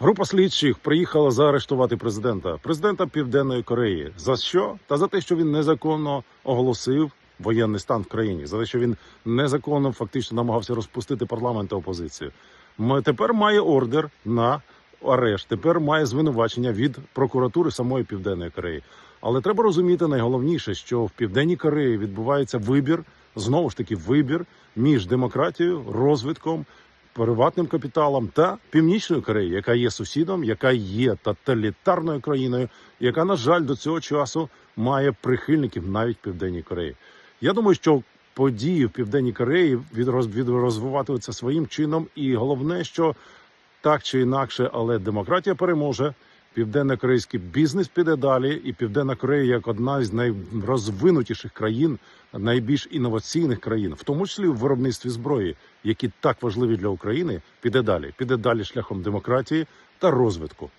Група слідчих приїхала заарештувати президента, президента Південної Кореї. За що? Та за те, що він незаконно оголосив воєнний стан в країні, за те, що він незаконно фактично намагався розпустити парламент та опозицію. М- Тепер має ордер на арешт. Тепер має звинувачення від прокуратури самої Південної Кореї. Але треба розуміти найголовніше, що в Південній Кореї відбувається вибір, знову ж таки, вибір між демократією, розвитком, приватним капіталом та Північною Кореєю, яка є сусідом, яка є тоталітарною країною, яка, на жаль, до цього часу має прихильників навіть Південній Кореї. Я думаю, що події в Південній Кореї відроз- відрозвиватимуться своїм чином, і головне, що так чи інакше, але демократія переможе. Південно-корейський бізнес піде далі, і Південна Корея, як одна з найрозвинутіших країн, найбільш інноваційних країн, в тому числі в виробництві зброї, які так важливі для України, піде далі. Піде далі шляхом демократії та розвитку.